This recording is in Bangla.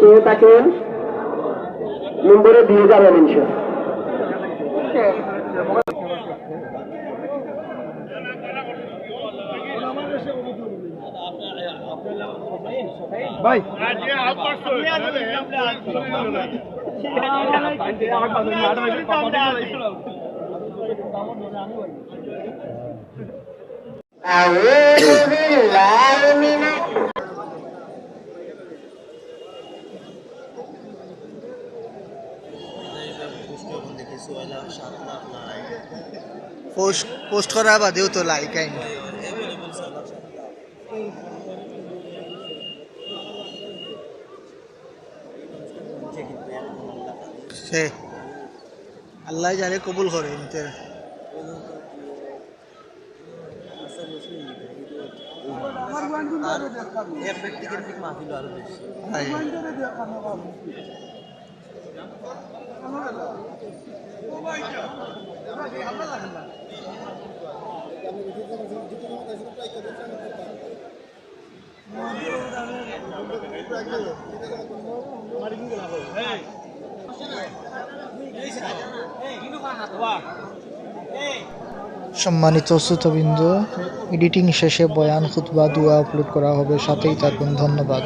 চেয়ে তাকে নম্বরে দিয়ে যাবেন ইনশা পোস্ট পোস্ট করা বাদেও তো লাইক আইন সে। আল্লাহ যারে কবুল করে নিতে সম্মানিত শ্রোতবৃন্দ এডিটিং শেষে বয়ান খুতবা দুয়া আপলোড করা হবে সাথেই থাকুন ধন্যবাদ।